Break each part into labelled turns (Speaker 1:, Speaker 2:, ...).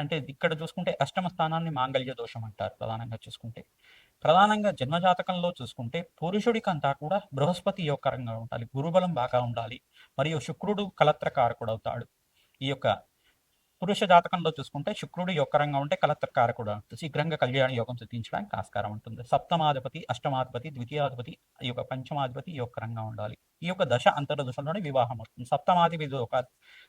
Speaker 1: అంటే ఇక్కడ చూసుకుంటే అష్టమ స్థానాన్ని మాంగళ్య దోషం అంటారు ప్రధానంగా చూసుకుంటే. ప్రధానంగా జన్మజాతకంలో చూసుకుంటే పురుషుడికి అంతా కూడా బృహస్పతి యొక్కరంగా ఉండాలి గురుబలం బాగా ఉండాలి మరియు శుక్రుడు కలత్రకారకుడు అవుతాడు ఈ యొక్క పురుష జాతకంలో చూసుకుంటే శుక్రుడు యొక్కరంగా ఉంటే కలత్రకారకుడు శీఘ్రంగా కళ్యాణ యోగం సిద్ధించడానికి ఆస్కారం ఉంటుంది. సప్తమాధిపతి అష్టమాధిపతి ద్వితీయాధిపతి ఈ యొక్క పంచమాధిపతి యొక్కరంగా ఉండాలి. ఈ యొక్క దశ అంతర దశలోనే వివాహం అవుతుంది. సప్తమాధిపతి ఒక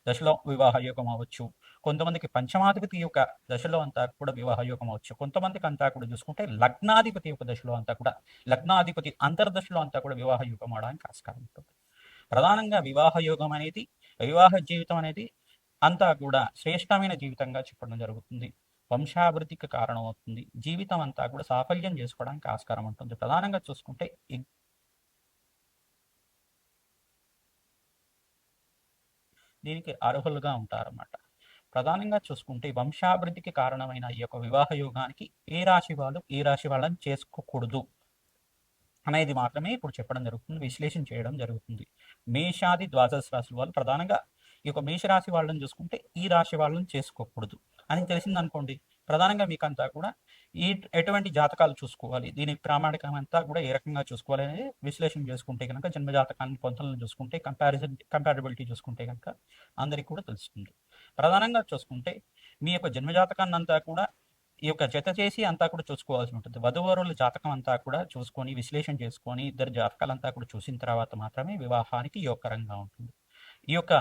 Speaker 1: దశలో వివాహ యోగం అవ్వచ్చు. కొంతమందికి పంచమాధిపతి యొక్క దశలో అంతా కూడా వివాహ యోగం అవ్వచ్చు. కొంతమందికి అంతా కూడా చూసుకుంటే లగ్నాధిపతి యొక్క దశలో అంతా కూడా లగ్నాధిపతి అంతర్దశలో అంతా కూడా వివాహ యోగం అవడానికి ఆస్కారం ఉంటుంది. ప్రధానంగా వివాహ యోగం అనేది వివాహ జీవితం అనేది అంతా కూడా శ్రేష్టమైన జీవితంగా చెప్పడం జరుగుతుంది. వంశాభివృద్ధికి కారణం అవుతుంది జీవితం అంతా కూడా సాఫల్యం చేసుకోవడానికి ఆస్కారం ఉంటుంది. ప్రధానంగా చూసుకుంటే దీనికి అర్హులుగా ఉంటారన్నమాట. ప్రధానంగా చూసుకుంటే వంశాభివృద్ధికి కారణమైన ఈ యొక్క వివాహ యోగానికి ఏ రాశి వాళ్ళు ఏ రాశి వాళ్ళని చేసుకోకూడదు అనేది మాత్రమే ఇప్పుడు చెప్పడం జరుగుతుంది విశ్లేషణ చేయడం జరుగుతుంది. మేషాది ద్వాదశ రాశుల వాళ్ళు ప్రధానంగా ఈ యొక్క మేషరాశి వాళ్ళని చూసుకుంటే ఈ రాశి వాళ్ళని చేసుకోకూడదు. అని తెలిసింది అనుకోండి ప్రధానంగా మీకంతా కూడా ఈ ఎటువంటి జాతకాలు చూసుకోవాలి? దీని ప్రామాణికం అంతా కూడా ఏ రకంగా చూసుకోవాలి అనేది విశ్లేషణ చేసుకుంటే కనుక జన్మ జాతకాన్ని పొంతలను చూసుకుంటే కంపారిజన్ కంపారిబిలిటీ చూసుకుంటే కనుక అందరికీ కూడా తెలుస్తుంది. ప్రధానంగా చూసుకుంటే మీ యొక్క జన్మ జాతకాన్ని అంతా కూడా ఈ యొక్క జత చేసి అంతా కూడా చూసుకోవాల్సి ఉంటుంది. వధువరుల జాతకం అంతా కూడా చూసుకొని విశ్లేషణ చేసుకొని ఇద్దరు జాతకాలంతా కూడా చూసిన తర్వాత మాత్రమే వివాహానికి యోగకరంగా ఉంటుంది. ఈ యొక్క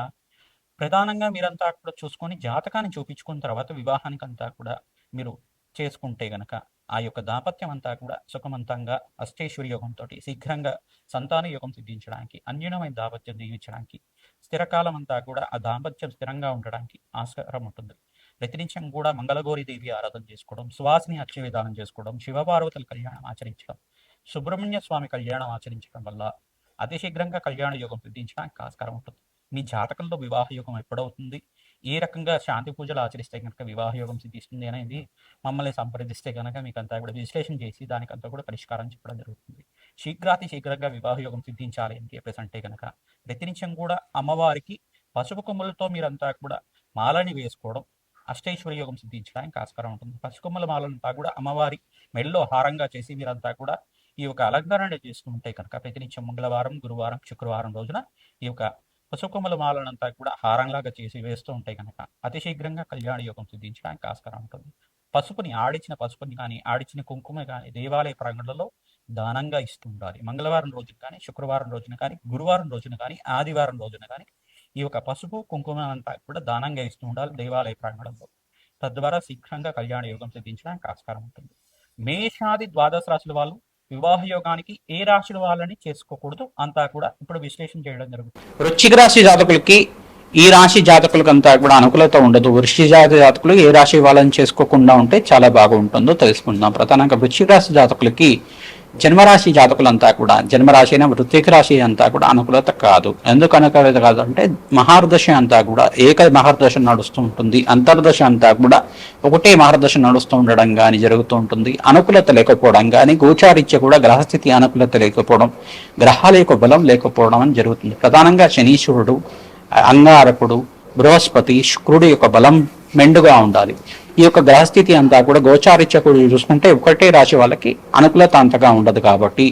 Speaker 1: ప్రధానంగా మీరంతా కూడా చూసుకొని జాతకాన్ని చూపించుకున్న తర్వాత వివాహానికి అంతా కూడా మీరు చేసుకుంటే గనక ఆ యొక్క దాంపత్యం అంతా కూడా సుఖమంతంగా అష్టేశ్వరి యోగంతో శీఘ్రంగా సంతాన యోగం సిద్ధించడానికి అన్యూనమైన దాంపత్యం దీవించడానికి స్థిరకాలం అంతా కూడా ఆ దాంపత్యం స్థిరంగా ఉండడానికి ఆస్కారం ఉంటుంది. ప్రతినిత్యం కూడా మంగళగౌరి దేవి ఆరాధన చేసుకోవడం సువాసిని అర్చ విధానం చేసుకోవడం శివపార్వతుల కళ్యాణం ఆచరించడం సుబ్రహ్మణ్య స్వామి కళ్యాణం ఆచరించడం వల్ల అతి శీఘ్రంగా కళ్యాణ యోగం సిద్ధించడానికి ఆస్కారం ఉంటుంది. మీ జాతకంలో వివాహ యోగం ఎప్పుడవుతుంది? ఏ రకంగా శాంతి పూజలు ఆచరిస్తే కనుక వివాహ యోగం సిద్ధిస్తుంది అనేది మమ్మల్ని సంప్రదిస్తే కనుక మీకు అంతా కూడా విశ్లేషణ చేసి దానికంతా కూడా పరిష్కారం చెప్పడం జరుగుతుంది. శీఘ్రాతి శీఘ్రంగా వివాహ యోగం సిద్ధించాలి అని చెప్పేసి అంటే కనుక ప్రతినిత్యం కూడా అమ్మవారికి పసుపు కొమ్ములతో మీరంతా కూడా మాలని వేసుకోవడం అష్టైశ్వర్య యోగం సిద్ధించడానికి ఆస్కారం ఉంటుంది. పసుకొమ్మల మాలంతా కూడా అమ్మవారి మెడలో హారంగా చేసి మీరంతా కూడా ఈ యొక్క అలంకరణ చేసుకుంటే కనుక ప్రతినిత్యం మంగళవారం గురువారం శుక్రవారం రోజున ఈ యొక్క పసుకొమ్మల మాలనంతా కూడా హారంలాగా చేసి వేస్తూ ఉంటే కనుక అతి శీఘ్రంగా కళ్యాణ యోగం సిద్ధించడానికి ఆస్కారం ఉంటుంది. పసుపుని ఆడిచిన పసుపుని కానీ ఆడిచిన కుంకుమ కానీ దేవాలయ ప్రాంగణంలో దానంగా ఇస్తూ ఉండాలి. మంగళవారం రోజున కానీ శుక్రవారం రోజున కానీ గురువారం రోజున కానీ ఆదివారం రోజున కానీ ఈ యొక్క పసుపు కుంకుమ అంతా కూడా దానంగా ఇస్తూ ఉండాలి దేవాలయ ప్రాంగణంలో. తద్వారా శీఘ్రంగా కళ్యాణ యోగం సిద్ధించడానికి ఆస్కారం ఉంటుంది. మేషాది ద్వాదశ రాశుల వాళ్ళు వివాహ యోగానికి ఏ రాశుల వాళ్ళని చేసుకోకూడదు అంతా కూడా ఇప్పుడు విశ్లేషణ చేయడం జరుగుతుంది.
Speaker 2: వృశ్చిక రాశి జాతకులకి ఈ రాశి జాతకులకి అంతా కూడా అనుకూలత ఉండదు. వృష్టి జాతి జాతకులు ఏ రాశి వాళ్ళని చేసుకోకుండా ఉంటే చాలా బాగుంటుందో తెలుసుకుందాం. ప్రధానంగా వృశ్చిక రాశి జాతకులకి జన్మరాశి జాతకులంతా కూడా జన్మరాశి అయిన వృత్తిక రాశి అంతా కూడా అనుకూలత కాదు. ఎందుకు అనుకూలత కాదు అంటే మహార్దశ అంతా కూడా ఏక మహర్దశ నడుస్తూ ఉంటుంది. అంతర్దశ అంతా కూడా ఒకటే మహర్దశ నడుస్తూ ఉండడం కానీ జరుగుతూ ఉంటుంది. అనుకూలత లేకపోవడం కానీ గోచారిత్య కూడా గ్రహస్థితి అనుకూలత లేకపోవడం గ్రహాల యొక్క బలం లేకపోవడం అని జరుగుతుంది. ప్రధానంగా శనీశ్వరుడు అంగారకుడు బృహస్పతి శుక్రుడు యొక్క బలం మెండుగా ఉండాలి. ఈ యొక్క గ్రహస్థితి అంతా కూడా గోచారిత్యకుడు చూసుకుంటే ఒకటే రాశి వాళ్ళకి అనుకూలత అంతగా ఉండదు కాబట్టి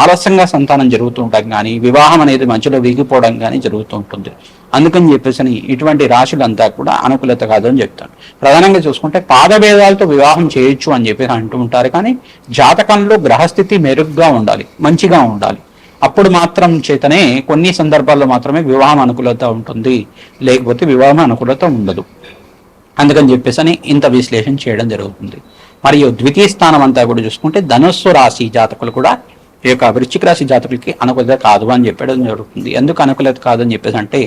Speaker 2: ఆలస్యంగా సంతానం జరుగుతూ ఉండడం కానీ వివాహం అనేది మధ్యలో వీగిపోవడం కానీ జరుగుతూ ఉంటుంది అందుకని చెప్పేసి ఇటువంటి రాశులంతా కూడా అనుకూలత కాదు అని చెప్తాను. ప్రధానంగా చూసుకుంటే పాదభేదాలతో వివాహం చేయొచ్చు అని చెప్పేసి అంటూ ఉంటారు కానీ జాతకంలో గ్రహస్థితి మెరుగ్గా ఉండాలి మంచిగా ఉండాలి. అప్పుడు మాత్రం చేతనే కొన్ని సందర్భాల్లో మాత్రమే వివాహం అనుకూలత ఉంటుంది. లేకపోతే వివాహం అనుకూలత ఉండదు. అందుకని చెప్పేసి అని ఇంత విశ్లేషణ చేయడం జరుగుతుంది. మరియు ద్వితీయ స్థానం అంతా కూడా చూసుకుంటే ధనుస్సు రాశి జాతకులు కూడా ఈ యొక్క వృశ్చిక రాశి జాతకులకి అనుకూలత కాదు అని చెప్పడం జరుగుతుంది. ఎందుకు అనుకూలత కాదు అని చెప్పేసి అంటే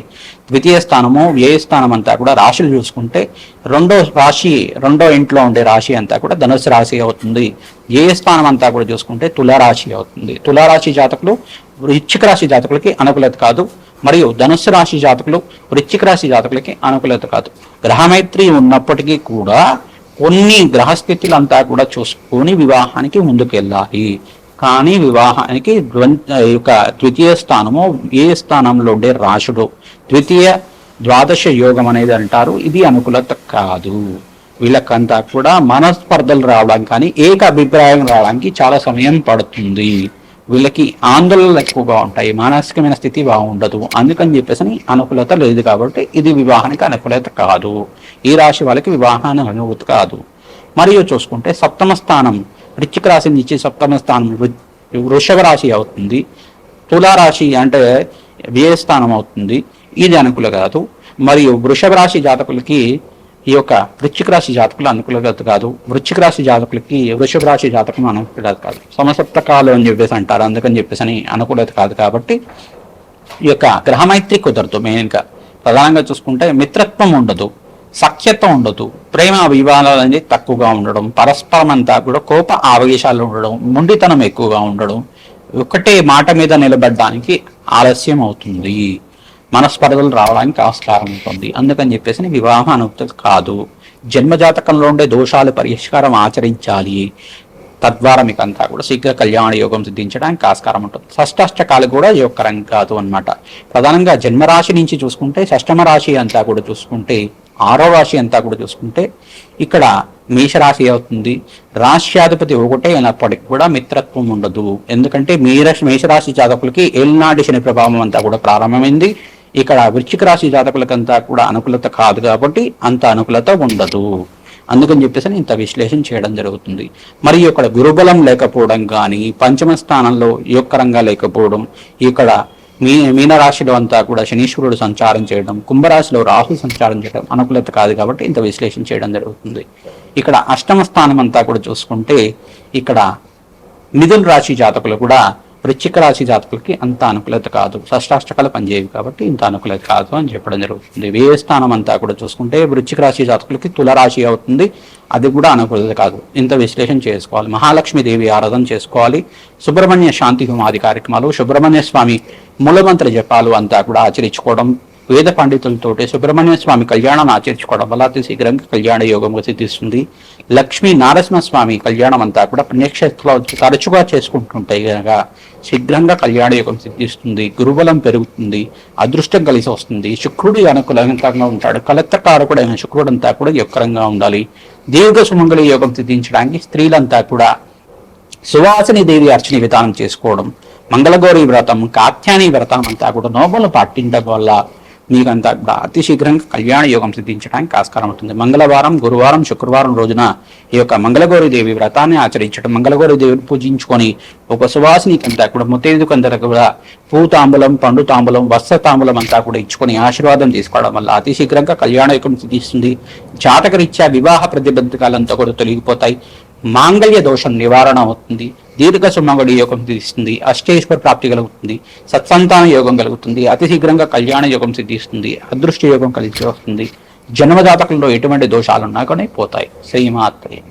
Speaker 2: ద్వితీయ స్థానము వ్యయ స్థానం అంతా కూడా రాశులు చూసుకుంటే రెండో రాశి రెండో ఇంట్లో ఉండే రాశి అంతా కూడా ధనుస్సు రాశి అవుతుంది. ఏ స్థానం అంతా కూడా చూసుకుంటే తులారాశి అవుతుంది. తులారాశి జాతకులు వృశ్చిక రాశి జాతకులకి అనుకూలత కాదు. మరియు ధనుస్సు రాశి జాతకులు వృశ్చిక రాశి జాతకులకి అనుకూలత కాదు. గ్రహమైత్రి ఉన్నప్పటికీ కూడా కొన్ని గ్రహస్థితులు అంతా కూడా చూసుకొని వివాహానికి ముందుకెళ్ళాలి. కానీ వివాహానికి యొక్క ద్వితీయ స్థానము ఏ స్థానంలో ఉండే రాశుడు? ద్వితీయ ద్వాదశ యోగం అనేది అంటారు. ఇది అనుకూలత కాదు. వీళ్ళకంతా కూడా మనస్పర్ధలు రావడం కానీ ఏక అభిప్రాయం రావడానికి చాలా సమయం పడుతుంది. వీళ్ళకి ఆందోళనలు ఎక్కువగా ఉంటాయి మానసికమైన స్థితి బాగుండదు. అందుకని చెప్పేసి అనుకూలత లేదు కాబట్టి ఇది వివాహానికి అనుకూలత కాదు. ఈ రాశి వాళ్ళకి వివాహానికి అనుభూతి కాదు. మరియు చూసుకుంటే సప్తమ స్థానం వృచ్చిక రాశి నుంచి సప్తమ స్థానం వృ- వృషభ రాశి అవుతుంది. తులారాశి అంటే వ్యయస్థానం అవుతుంది? ఇది అనుకూల కాదు. మరియు వృషభ రాశి జాతకులకి ఈ యొక్క వృశ్చిక రాశి జాతకులు అనుకూలత కాదు. వృశ్చిక రాశి జాతకులకి వృషభ రాశి జాతకం అనుకూలత కాదు. సమసప్తకాలు అని చెప్పేసి అంటారు. అందుకని చెప్పేసి అని అనుకూలత కాదు కాబట్టి ఈ యొక్క గ్రహమైత్రి కుదరదు మెయిన్గా ప్రధానంగా చూసుకుంటే మిత్రత్వం ఉండదు సఖ్యత ఉండదు ప్రేమ అభిమానాలు అనేది తక్కువగా ఉండడం పరస్పరం అంతా కూడా కోప ఆవేశాలు ఉండడం మొండితనం ఎక్కువగా ఉండడం ఒకటే మాట మీద నిలబడడానికి ఆలస్యం అవుతుంది. మనస్పర్ధలు రావడానికి ఆస్కారం ఉంటుంది. అందుకని చెప్పేసి వివాహం అనుమతి కాదు. జన్మజాతకంలో ఉండే దోషాలు పరిష్కారం ఆచరించాలి. తద్వారా మీకు అంతా కూడా శీఘ్ర కళ్యాణ యోగం సిద్ధించడానికి ఆస్కారం ఉంటుంది. షష్టాష్టకాలు కూడా యోగకరం కాదు అన్నమాట. ప్రధానంగా జన్మరాశి నుంచి చూసుకుంటే షష్టమ రాశి అంతా కూడా చూసుకుంటే ఆరో రాశి అంతా కూడా చూసుకుంటే ఇక్కడ మేషరాశి అవుతుంది. రాశ్యాధిపతి ఒకటే అయినప్పటికీ కూడా మిత్రత్వం ఉండదు. ఎందుకంటే మీర మేషరాశి జాతకులకి ఏలినాటి శని ప్రభావం అంతా కూడా ప్రారంభమైంది. ఇక్కడ వృశ్చిక రాశి జాతకులకంతా కూడా అనుకూలత కాదు కాబట్టి అంత అనుకూలత ఉండదు. అందుకని చెప్పేసి ఇంత విశ్లేషణ చేయడం జరుగుతుంది. మరియు ఇక్కడ గురుబలం లేకపోవడం కానీ పంచమ స్థానంలో యోగకరంగా లేకపోవడం ఇక్కడ మీ మీనరాశిలో అంతా కూడా శనీశ్వరుడు సంచారం చేయడం కుంభరాశిలో రాహు సంచారం చేయడం అనుకూలత కాదు కాబట్టి ఇంత విశ్లేషణ చేయడం జరుగుతుంది. ఇక్కడ అష్టమ స్థానం అంతా కూడా చూసుకుంటే ఇక్కడ మిథున రాశి జాతకులు కూడా వృచ్చిక రాశి జాతకులకి అంత అనుకూలత కాదు. షష్టాష్టకాలు పనిచేయవు కాబట్టి ఇంత అనుకూలత కాదు అని చెప్పడం జరుగుతుంది. వ్యయ స్థానం అంతా కూడా చూసుకుంటే వృచ్చిక రాశి జాతకులకి తులరాశి అవుతుంది. అది కూడా అనుకూలత కాదు. ఇంత విశ్లేషణ చేసుకోవాలి. మహాలక్ష్మీదేవి ఆరాధన చేసుకోవాలి. సుబ్రహ్మణ్య శాంతి హోమాది కార్యక్రమాలు సుబ్రహ్మణ్య స్వామి మూలమంత్ర జపాలు అంతా కూడా ఆచరించుకోవడం వేద పండితులతో సుబ్రహ్మణ్య స్వామి కళ్యాణం ఆచరించుకోవడం వల్ల అతి శీఘ్రంగా కళ్యాణ యోగంగా సిద్ధిస్తుంది. లక్ష్మీ నారసింహ స్వామి కళ్యాణం అంతా కూడా పుణ్యక్షేత్రంలో తరచుగా చేసుకుంటుంటే కనుక శీఘ్రంగా కళ్యాణ యోగం సిద్ధిస్తుంది. గురుబలం పెరుగుతుంది. అదృష్టం కలిసి వస్తుంది. శుక్రుడు అనుకూలంగా ఉంటాడు. కలెక్టకారకుడైన శుక్రుడు అంతా కూడా యొక్కరంగా ఉండాలి. దీర్ఘ సుమంగళి యోగం సిద్ధించడానికి స్త్రీలంతా కూడా సువాసిని దేవి అర్చన విధానం చేసుకోవడం మంగళగౌరి వ్రతం కాత్యాని వ్రతం అంతా కూడా నోబలు పాటించడం వల్ల మీకంతా కూడా అతి శీఘ్రంగా కళ్యాణ యోగం సిద్ధించడానికి ఆస్కారం అవుతుంది మంగళవారం గురువారం శుక్రవారం రోజున ఈ యొక్క మంగళగౌరీదేవి వ్రతాన్ని ఆచరించడం మంగళగౌరీదేవిని పూజించుకొని ఒక సువాసినికి కూడా ముత్తైదుకు అందరూ కూడా పూ తాంబూలం పండు తాంబూలం వస్త్ర తాంబూలం అంతా కూడా ఇచ్చుకొని ఆశీర్వాదం తీసుకోవడం వల్ల అతి శీఘ్రంగా కళ్యాణ యోగం సిద్ధిస్తుంది. జాతకరీత్యా వివాహ ప్రతిబంధకాలంతా కూడా తొలగిపోతాయి. మాంగళ్య దోషం నివారణ అవుతుంది. దీర్ఘ సుమంగళి యోగం సిద్ధిస్తుంది. అష్టేశ్వర ప్రాప్తి కలుగుతుంది. సత్సంతాన యోగం కలుగుతుంది. అతి శీఘ్రంగా కళ్యాణ యోగం సిద్ధిస్తుంది. అదృష్ట యోగం కలిసి వస్తుంది. జన్మజాతకంలో ఎటువంటి దోషాలున్నా కానీ పోతాయి. శ్రీమాత్రే.